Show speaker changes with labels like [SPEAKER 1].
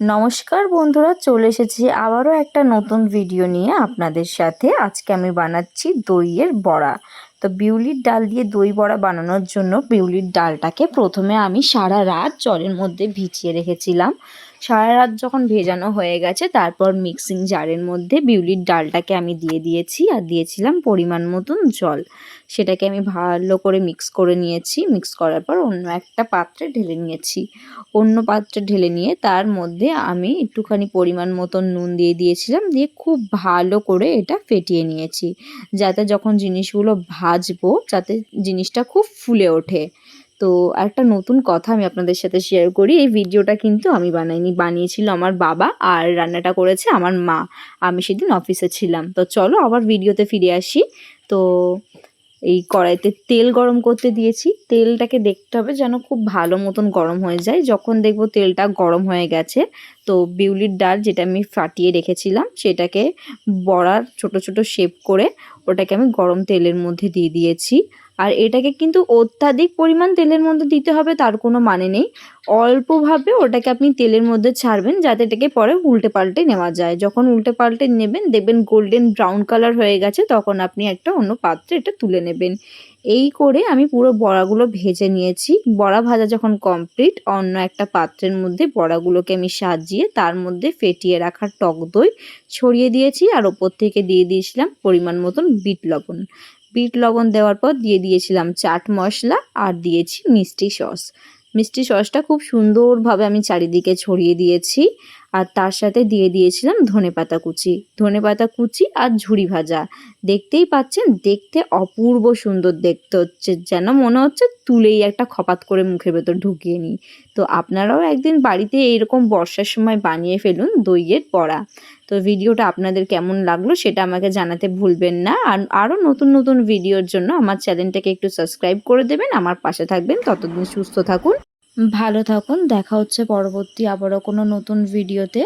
[SPEAKER 1] নমস্কার বন্ধুরা, চলে এসেছি আবারও একটা নতুন ভিডিও নিয়ে আপনাদের সাথে। আজকে আমি বানাচ্ছি দইয়ের বড়া। তো বিউলির ডাল দিয়ে দই বড়া বানানোর জন্য বিউলির ডালটাকে প্রথমে আমি সারা রাত জলের মধ্যে ভিজিয়ে রেখেছিলাম। সারা রাত যখন ভেজানো হয়ে গেছে, তারপর মিক্সিং জারের মধ্যে বিউলির ডালটাকে আমি দিয়ে দিয়েছি আর দিয়েছিলাম পরিমাণ মতন জল। সেটাকে আমি ভালো করে মিক্স করে নিয়েছি। মিক্স করার পর অন্য একটা পাত্রে ঢেলে নিয়েছি। অন্য পাত্রে ঢেলে নিয়ে তার মধ্যে আমি একটুখানি পরিমাণ মতন নুন দিয়ে দিয়েছিলাম, দিয়ে খুব ভালো করে এটা ফেটিয়ে নিয়েছি। যাতে যখন জিনিসগুলো ভাজবো, যাতে জিনিসটা খুব ফুলে ওঠে। তো একটা নতুন কথা আমি আপনাদের সাথে শেয়ার করি, এই ভিডিওটা কিন্তু আমি বানাইনি, বানিয়েছিল আমার বাবা আর রান্নাটা করেছে আমার মা। আমি সেদিন অফিসে ছিলাম। তো চলো আবার ভিডিওতে ফিরে আসি। তো এই কড়াইতে তেল গরম করতে দিয়েছি। তেলটাকে দেখতে হবে যেন খুব ভালো মতন গরম হয়ে যায়। যখন দেখব তেলটা গরম হয়ে গেছে, তো বিউলির ডাল যেটা আমি ফাটিয়ে রেখেছিলাম, সেটাকে বড়ার ছোট ছোট শেপ করে ওটাকে আমি গরম তেলের মধ্যে দিয়ে দিয়েছি। আর এটাকে কিন্তু অত্যাধিক পরিমাণ তেলের মধ্যে দিতে হবে, তার কোনো মানে নেই। অল্পভাবে ওটাকে আপনি তেলের মধ্যে ছাড়বেন, যাতে এটাকে পরে উল্টে পাল্টে নেওয়া যায়। যখন উল্টে পাল্টে নেবেন, দেখবেন গোল্ডেন ব্রাউন কালার হয়ে গেছে, তখন আপনি একটা অন্য পাত্রে এটা তুলে নেবেন। এই করে আমি পুরো বড়াগুলো ভেজে নিয়েছি। বড়া ভাজা যখন কমপ্লিট, অন্য একটা পাত্রের মধ্যে বড়াগুলোকে আমি সাজিয়ে তার মধ্যে ফেটিয়ে রাখা টক দই ছড়িয়ে দিয়েছি, আর ওপর থেকে দিয়ে দিয়েছিলাম পরিমাণ মতন বিট লবণ। বিট লবণ দেওয়ার পর দিয়ে দিয়েছিলাম চাট মশলা আর দিয়েছি মিষ্টি সস। মিষ্টি সসটা খুব সুন্দরভাবে আমি চারিদিকে ছড়িয়ে দিয়েছি। আর তার সাথে দিয়ে দিয়েছিলাম ধনে পাতা কুচি। ধনে পাতা কুচি আর ঝুড়ি ভাজা। দেখতেই পাচ্ছেন, দেখতে অপূর্ব সুন্দর দেখতে হচ্ছে, যেন মনে হচ্ছে তুলেই একটা খপাত করে মুখের ভেতর ঢুকিয়ে নিই। তো আপনারাও একদিন বাড়িতে এইরকম বর্ষার সময় বানিয়ে ফেলুন দইয়ের বড়া। তো ভিডিওটা আপনাদের কেমন লাগল সেটা আমাকে জানাতে ভুলবেন না। আর আরও নতুন নতুন ভিডিওর জন্য আমার চ্যানেলটাকে একটু সাবস্ক্রাইব করে দেবেন। আমার পাশে থাকবেন। ততদিন সুস্থ থাকুন। ভালো থাকুন দেখা হচ্ছে পরবর্তী আবারও কোনো নতুন ভিডিওতে